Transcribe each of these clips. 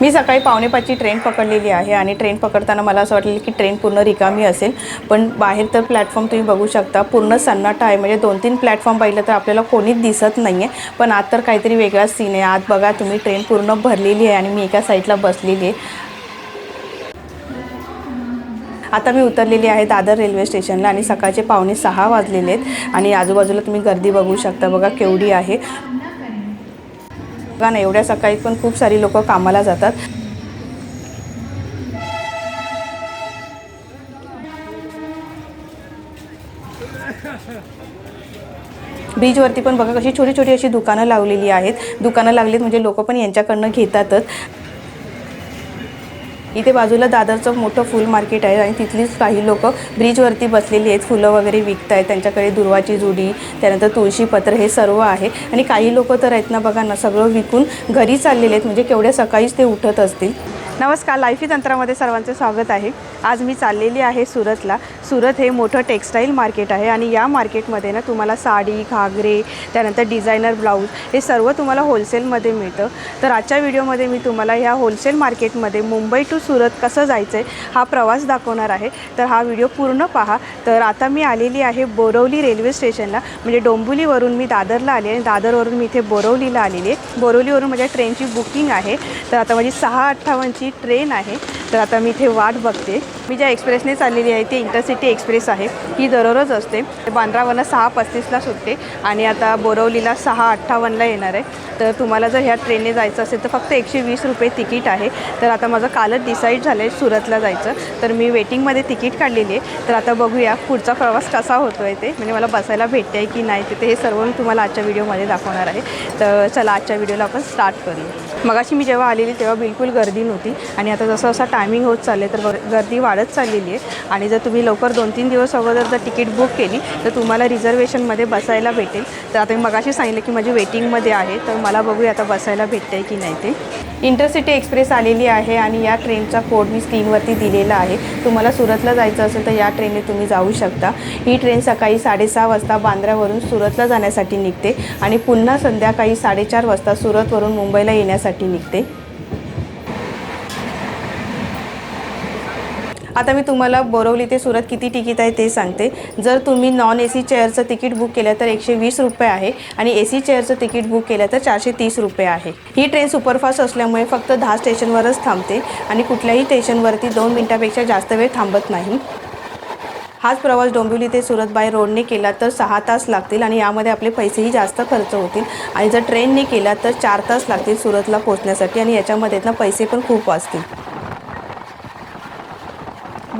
मी सकाळी पावणे पाचची ट्रेन पकडलेली आहे आणि ट्रेन पकडताना मला असं वाटलेलं की ट्रेन पूर्ण रिकामी असेल. पण बाहेर तर प्लॅटफॉर्म तुम्ही बघू शकता. पूर्ण सन्नाटा आहे. म्हणजे दोन तीन प्लॅटफॉर्म पाहिलं तर आपल्याला कोणीच दिसत नाही आहे पण आत तर काहीतरी वेगळाच सीन आहे. आत बघा तुम्ही ट्रेन पूर्ण भरलेली आहे आणि मी एका साईडला बसलेली आहे. आता मी उतरलेली आहे दादर रेल्वे स्टेशनला आणि सकाळचे पावणे सहा वाजलेले आहेत. आणि आजूबाजूला तुम्ही गर्दी बघू शकता. बघा केवढी आहे. दुकान एवढ्या सकाळी पण खूप सारी लोक कामाला जातात. बीचवरती पण बघा कशी छोटी छोटी अशी दुकानं लावलेली आहेत. दुकानं लागलीत म्हणजे लोक पण यांच्याकडनं घेतातच. इथे बाजूला दादरचं मोठं फुल मार्केट आहे आणि तिथलीच काही लोक ब्रिजवरती बसलेली आहेत. फुलं वगैरे विकत आहेत त्यांच्याकडे दुर्वाची जुडी त्यानंतर तुळशीपत्र हे सर्व आहे. आणि काही लोक तर आहेत ना बघा ना सगळं विकून घरी चाललेले आहेत. म्हणजे केवढ्या सकाळीच ते उठत असतील. नमस्कार. लाईफी तंत्रामध्ये सर्वांचे स्वागत आहे. आज मी चाललेली आहे सुरतला. सुरत हे मोठं टेक्स्टाईल मार्केट आहे आणि या मार्केटमध्ये ना तुम्हाला साडी घागरे त्यानंतर डिझायनर ब्लाऊज हे सर्व तुम्हाला होलसेलमध्ये मिळतं. तर आजच्या व्हिडिओमध्ये मी तुम्हाला ह्या होलसेल मार्केटमध्ये मुंबई टू सुरत कसं जायचं आहे हा प्रवास दाखवणार आहे. तर हा व्हिडिओ पूर्ण पहा. तर आता मी आलेली आहे बोरवली रेल्वे स्टेशनला म्हणजे डोंबिवलीवरून मी दादरला आले आणि दादरवरून मी इथे बोरवलीला आलेली आहे. बोरवलीवरून माझ्या ट्रेनची बुकिंग आहे. तर आता माझी सहा अठ्ठावन्नची ट्रेन आहे. तर आता मी इथे वाट बघते. मी ज्या एक्सप्रेसने चाललेली आहे ती इंटरसिटी एक्सप्रेस आहे. ही दररोज असते. बांद्रावरनं सहा पस्तीसला सुटते आणि आता बोरवलीला सहा अठ्ठावन्नला येणार आहे. तर तुम्हाला जर ह्या ट्रेनने जायचं असेल तर फक्त एकशे वीस रुपये तिकीट आहे. तर आता माझं कालच डिसाईड झालं आहे सुरतला जायचं. तर मी वेटिंगमध्ये तिकीट काढलेली आहे. तर आता बघूया पुढचा प्रवास कसा होतो आहे ते. म्हणजे मला बसायला भेटते आहे की नाही तिथे हे सर्व मी तुम्हाला आजच्या व्हिडिओमध्ये दाखवणार आहे. तर चला आजच्या व्हिडिओला आपण स्टार्ट करूया मगाशी मी जेव्हा आलेली तेव्हा बिलकुल गर्दी नव्हती. आणि आता जसं असं टायमिंग होत चालले तर गर्दी वाढत चाललेली आहे. आणि जर तुम्ही लवकर दोन तीन दिवस अगोदर जर तिकीट बुक केली तर तुम्हाला रिझर्वेशनमध्ये बसायला भेटेल. तर आता मी मगाशी सांगितलं की माझी वेटिंगमध्ये आहे तर मला बघूया आता बसायला भेटते की नाही ते. इंटरसिटी एक्सप्रेस आलेली आहे आणि या ट्रेनचा कोड मी स्क्रीनवरती दिलेला आहे. तुम्हाला सुरतला जायचं असेल तर या ट्रेनने तुम्ही जाऊ शकता. ही ट्रेन सकाळी साडेसहा वाजता बांद्र्यावरून सुरतला जाण्यासाठी निघते आणि पुन्हा संध्याकाळी साडेचार वाजता सुरतवरून मुंबईला येण्यासाठी निघते. आता मी तुम्हाला बोरवली ते सुरत किती तिकीट आहे ते सांगते. जर तुम्ही नॉन ए सी चेअरचं तिकीट बुक केलं तर एकशे वीस रुपये आहे आणि ए सी चेअरचं तिकीट बुक केलं तर चारशे तीस रुपये आहे. ही ट्रेन सुपरफास्ट असल्यामुळे फक्त दहा स्टेशनवरच थांबते आणि कुठल्याही स्टेशनवरती दोन मिनटापेक्षा जास्त वेळ थांबत नाही. हाच प्रवास डोंबिवली ते सुरत बाय रोडने केला तर सहा तास लागतील आणि यामध्ये आपले पैसेही जास्त खर्च होतील. आणि जर ट्रेनने केला तर चार तास लागतील सुरतला पोहोचण्यासाठी आणि याच्यामध्ये ना पैसे पण खूप वाचतील.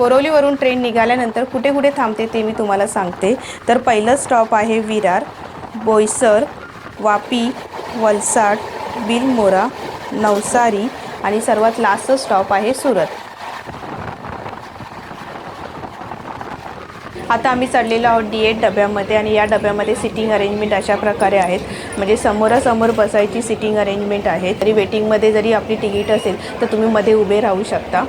बोरवलीवरून ट्रेन निघाल्यानंतर कुठे कुठे थांबते ते मी तुम्हाला सांगते. तर पहिलं स्टॉप आहे विरार बोईसर वापी वलसाड बिलमोरा नवसारी आणि सर्वात लास्ट स्टॉप आहे सुरत. आता आम्ही चढलेलो आहोत डी एट डब्यामध्ये आणि या डब्यामध्ये सिटिंग अरेंजमेंट अशा प्रकारे आहेत. म्हणजे समोरासमोर बसायची सिटिंग अरेंजमेंट आहे. तरी वेटिंगमध्ये जरी आपली तिकीट असेल तर तुम्ही मध्ये उभे राहू शकता.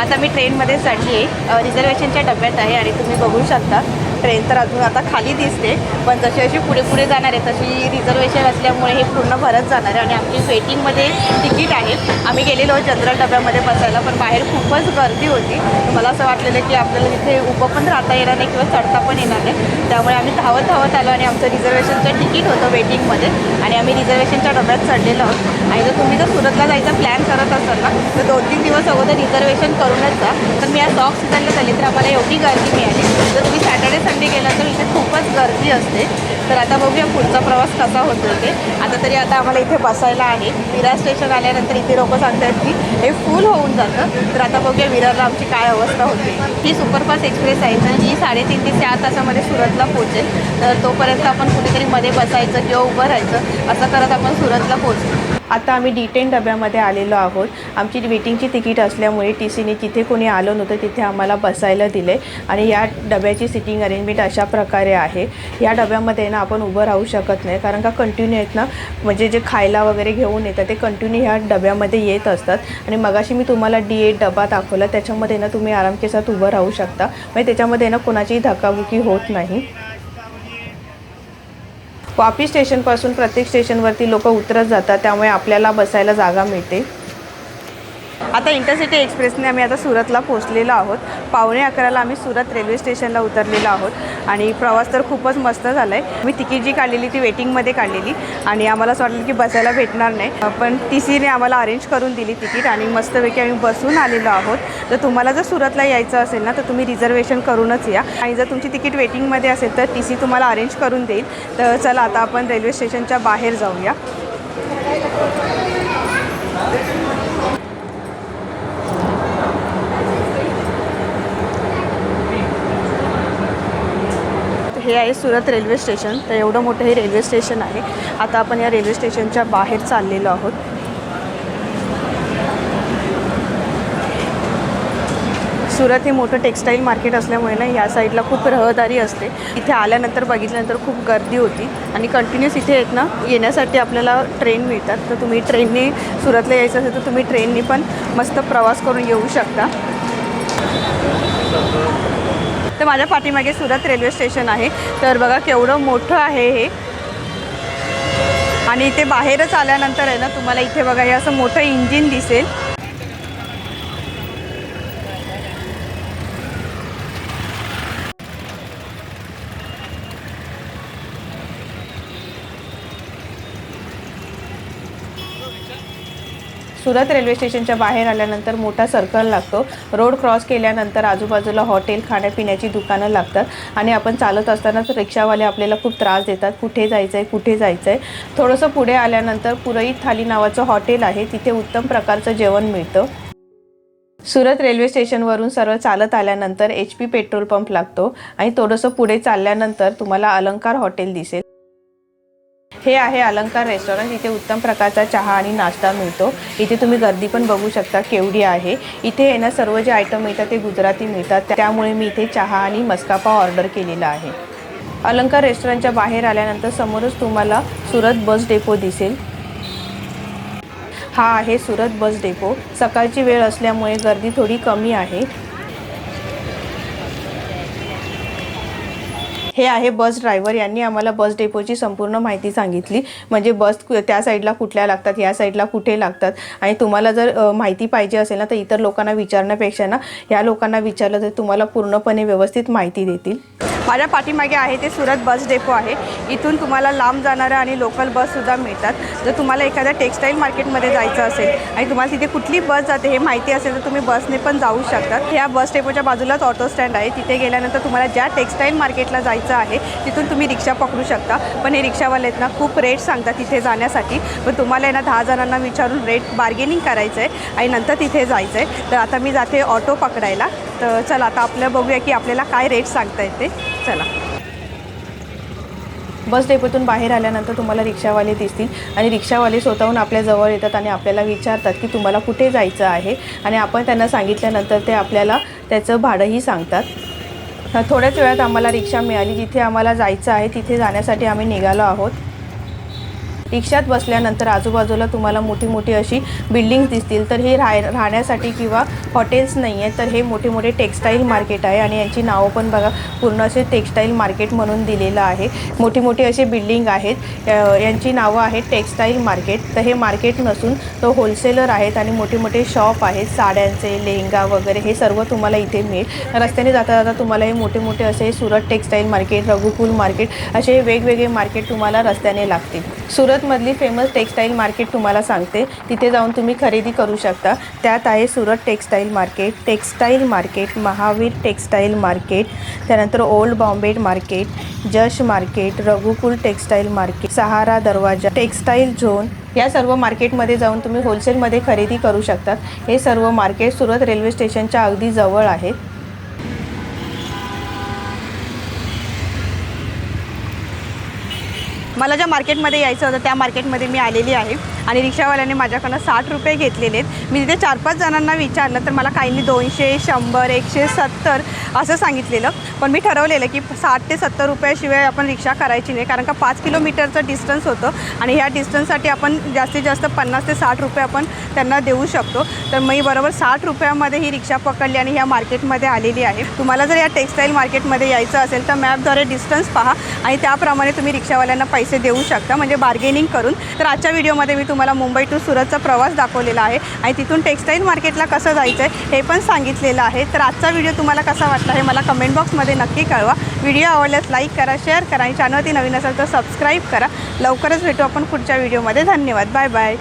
आता मी ट्रेनमध्ये चढली आहे रिझर्वेशनच्या डब्यात आहे आणि तुम्ही बघू शकता. ट्रेन तर अजून आता खाली दिसते. पण जशी अशी पुढे पुढे जाणार आहे तशी रिझर्वेशन असल्यामुळे हे पूर्ण भरत जाणार आहे. आणि आमची वेटिंगमध्ये तिकीट आहे. आम्ही गेलेलो जनरल डब्यामध्ये बसायला पण बाहेर खूपच गर्दी होती. मला असं वाटलेलं की आपल्याला तिथे उभं पण राहता येणार नाही किंवा चढता पण येणार नाही. त्यामुळे आम्ही धावत धावत आलो आणि आमचं रिझर्वेशनचं तिकीट होतं वेटिंगमध्ये आणि आम्ही रिझर्वेशनच्या डब्यात चढलेलो आहोत. आणि जर तुम्ही जर सुरतला जायचा प्लॅन करत असाल ना तर दोन तीन दिवस अगोदर रिझर्वेशन करूनच जा. तर मी आज डॉग सिझनला झाले तर आम्हाला एवढी गर्दी मिळाली. जर तुम्ही सॅटर्डे संडे गेला तर इथे खूपच गर्दी असते. तर आता बघूया पुढचा प्रवास कसा होतो ते आता तरी आता आम्हाला इथे बसायला आहे. विरार स्टेशन आल्यानंतर इथे लोक सांगतात की हे फुल होऊन जातं. तर आता बघूया विरारला आमची काय अवस्था होते. ही सुपरफास्ट एक्सप्रेस आहे तर जी साडेतीन ते चार तासामध्ये सुरतला पोहोचेल. तर तोपर्यंत आपण कुठेतरी मध्ये बसायचं किंवा उभं राहायचं असं करत आपण सुरतला पोहोचतो आता आम्ही डी टेन डब्यामध्ये आलेलो आहोत. आमची वेटिंगची तिकीट असल्यामुळे टी सीने जिथे कोणी आलं नव्हतं तिथे आम्हाला बसायला दिले. आणि या डब्याची सिटिंग अरेंजमेंट अशा प्रकारे आहे. या डब्यामध्ये ना आपण उभं राहू शकत नाही. कारण का कंटिन्यू आहेत ना म्हणजे जे खायला वगैरे घेऊन येतात ते कंटिन्यू ह्या डब्यामध्ये येत असतात. आणि मगाशी मी तुम्हाला डी एट डबा दाखवला. त्याच्यामध्ये ना तुम्ही आरामकेसात साथ उभं राहू शकता. म्हणजे त्याच्यामध्ये ना कोणाचीही धक्काबुकी होत नाही. वापी स्टेशनपासून प्रत्येक स्टेशनवरती लोक उतरत जातात त्यामुळे आपल्याला बसायला जागा मिळते. आता इंटरसिटी एक्सप्रेसने आम्ही आता सुरतला पोहोचलेलो आहोत. पावणे अकराला आम्ही सुरत रेल्वे स्टेशनला उतरलेलो आहोत. आणि प्रवास तर खूपच मस्त झाला आहे मी तिकीट जी काढलेली ती वेटिंगमध्ये काढलेली. आणि आम्हाला असं वाटलं की बसायला भेटणार नाही. पण टी सीने आम्हाला अरेंज करून दिली तिकीट आणि मस्तपैकी आम्ही बसून आलेलो आहोत. तर तुम्हाला जर सुरतला यायचं असेल ना तर तुम्ही रिझर्वेशन करूनच या. आणि जर तुमची तिकीट वेटिंगमध्ये असेल तर टी सी तुम्हाला अरेंज करून देईल. तर चला आता आपण रेल्वे स्टेशनच्या बाहेर जाऊया. हे आहे सुरत रेल्वे स्टेशन. तर एवढं मोठं हे रेल्वे स्टेशन आहे. आता आपण या रेल्वे स्टेशनच्या बाहेर चाललेलो आहोत. सुरत हे मोठं टेक्स्टाईल मार्केट असल्यामुळे ना या साईडला खूप रहदारी असते. इथे आल्यानंतर बघितल्यानंतर खूप गर्दी होती. आणि कंटिन्युअस इथे आहेत ना येण्यासाठी आपल्याला ट्रेन मिळतात. तर तुम्ही ट्रेनने सुरतला यायचं असेल तर तुम्ही ट्रेनने पण मस्त प्रवास करून येऊ शकता. तर माझ्या पाठीमागे सुरत रेल्वे स्टेशन आहे. तर बघा केवढं मोठं आहे हे. आणि इथे बाहेरच आल्यानंतर आहे ना तुम्हाला इथे बघा हे असं मोठं इंजिन दिसेल. सुरत रेल्वे स्टेशनच्या बाहेर आल्यानंतर मोठा सर्कल लागतो. रोड क्रॉस केल्यानंतर आजूबाजूला हॉटेल खाण्यापिण्याची दुकानं लागतात आणि आपण चालत असतानाच रिक्षावाले आपल्याला खूप त्रास देतात. कुठे जायचं आहे कुठे जायचं आहे थोडंसं पुढे आल्यानंतर पुरईत थाली नावाचं हॉटेल आहे. तिथे उत्तम प्रकारचं जेवण मिळतं. सुरत रेल्वे स्टेशनवरून सरळ चालत आल्यानंतर एच पी पेट्रोल पंप लागतो आणि थोडंसं पुढे चालल्यानंतर तुम्हाला अलंकार हॉटेल दिसेल. हे आहे अलंकार रेस्टॉरंट. इथे उत्तम प्रकारचा चहा आणि नाश्ता मिळतो. इथे तुम्ही गर्दी पण बघू शकता केवढी आहे. इथे आहे ना सर्व जे आयटम मिळतात ते गुजराती मिळतात. त्यामुळे मी इथे चहा आणि मस्कापा ऑर्डर केलेला आहे. अलंकार रेस्टॉरंटच्या बाहेर आल्यानंतर समोरच तुम्हाला सुरत बस डेपो दिसेल. हा आहे सुरत बस डेपो सकाळची वेळ असल्यामुळे गर्दी थोडी कमी आहे. हे आहे बस ड्रायव्हर. यांनी आम्हाला बस डेपोची संपूर्ण माहिती सांगितली. म्हणजे बस त्या साईडला कुठल्या लागतात या साईडला कुठे लागतात. आणि तुम्हाला जर माहिती पाहिजे असेल ना तर इतर लोकांना विचारण्यापेक्षा ना या लोकांना विचारलं तर तुम्हाला पूर्णपणे व्यवस्थित माहिती देतील. माझ्या पाठीमागे आहे ते सुरत बस डेपो आहे. इथून तुम्हाला लांब जाणाऱ्या आणि लोकल बससुद्धा मिळतात. जर तुम्हाला एखाद्या टेक्स्टाईल मार्केटमध्ये जायचं असेल आणि तुम्हाला तिथे कुठली बस जाते हे माहिती असेल तर तुम्ही बसने पण जाऊ शकतात ह्या बस डेपोच्या बाजूलाच ऑटो स्टँड आहे. तिथे गेल्यानंतर तुम्हाला ज्या टेक्स्टाईल मार्केटला जायचं आहे तिथून तुम्ही रिक्षा पकडू शकता. पण हे रिक्षावाले आहेत ना खूप रेट सांगतात तिथे जाण्यासाठी. पण तुम्हाला आहे ना दहा जणांना विचारून रेट बार्गेनिंग करायचं आहे आणि नंतर तिथे जायचं आहे तर आता मी जाते ऑटो पकडायला. तर चला आता आपलं बघूया की आपल्याला काय रेट सांगता येते. चला. बस डेपोतून बाहेर आल्यानंतर तुम्हाला रिक्षावाले दिसतील आणि रिक्षावाले स्वतःहून आपल्याजवळ येतात आणि आपल्याला विचारतात की तुम्हाला कुठे जायचं आहे? आणि आपण त्यांना सांगितल्यानंतर ते आपल्याला त्याचं भाडंही सांगतात. थोड्याच वेळात आम्हाला रिक्षा मिळाली. जिथे आम्हाला जायचं आहे तिथे जाण्यासाठी आम्ही निघालो आहोत. रिक्षात बसल्यानंतर आजूबाजूला तुम्हाला मोठी मोठी अशी बिल्डिंग्स दिसतील. तर हे राह राहण्यासाठी किंवा हॉटेल्स नाही आहेत तर हे मोठे मोठे टेक्स्टाईल मार्केट आहे आणि यांची नावं पण बघा पूर्ण असे टेक्स्टाईल मार्केट म्हणून दिलेलं आहे. मोठी मोठी असे बिल्डिंग आहेत. यांची नावं आहेत टेक्स्टाईल मार्केट तर हे मार्केट नसून तो होलसेलर आहेत आणि मोठे मोठे शॉप आहेत. साड्यांचे लेहंगा वगैरे हे सर्व तुम्हाला इथे मिळेल. रस्त्याने जाता जाता तुम्हाला हे मोठे मोठे असे Surat textile market Raghukul market असे वेगवेगळे मार्केट तुम्हाला रस्त्याने लागतील. सुरतमधली फेमस टेक्स्टाईल मार्केट तुम्हाला सांगते. तिथे जाऊन तुम्ही खरेदी करू शकता. त्यात आहे Surat textile market textile market Mahavir textile market त्यानंतर old Bombay market Jash market Raghukul textile market Sahara Darwaja textile zone या सर्व मार्केटमध्ये जाऊन तुम्ही होलसेलमध्ये खरेदी करू शकतात हे सर्व मार्केट सुरत रेल्वे स्टेशनच्या अगदी जवळ आहेत. मला ज्या मार्केटमध्ये यायचं होतं त्या मार्केटमध्ये मी आलेली आहे. आणि रिक्षावाल्याने माझ्याकडनं साठ रुपये घेतलेले आहेत. मी तिथे चार पाच जणांना विचारलं तर मला काहींनी दोनशे शंभर एकशे सत्तर असं सांगितलेलं. पण मी ठरवलेलं की साठ ते सत्तर रुपयाशिवाय आपण रिक्षा करायची नाही. कारण का पाच किलोमीटरचं डिस्टन्स होतं आणि ह्या डिस्टन्ससाठी आपण जास्तीत जास्त पन्नास ते साठ रुपये आपण त्यांना देऊ शकतो. तर मी बरोबर साठ रुपयामध्ये ही रिक्षा पकडली आणि ह्या मार्केटमध्ये आलेली आहे. तुम्हाला जर या टेक्स्टाईल मार्केटमध्ये यायचं असेल तर मॅपद्वारे डिस्टन्स पहा आणि त्याप्रमाणे तुम्ही रिक्षावाल्यांना पैसे देऊ शकता. म्हणजे बार्गेनिंग करून. तर आजच्या व्हिडिओमध्ये मी तुम्हाला मुंबई टू सुरतचा प्रवास दाखवलेला आहे. आणि तिथून टेक्स्टाईल मार्केटला कसं जायचं आहे हे पण सांगितलेलं आहे. तर आजचा व्हिडिओ तुम्हाला कसा वाटला हे मला कमेंट बॉक्समध्ये नक्की कळवा. व्हिडिओ आवडल्यास लाईक करा शेअर करा आणि चॅनलवरती नवीन असेल तर सबस्क्राईब करा. लवकरच भेटू आपण पुढच्या व्हिडिओमध्ये धन्यवाद. Bye bye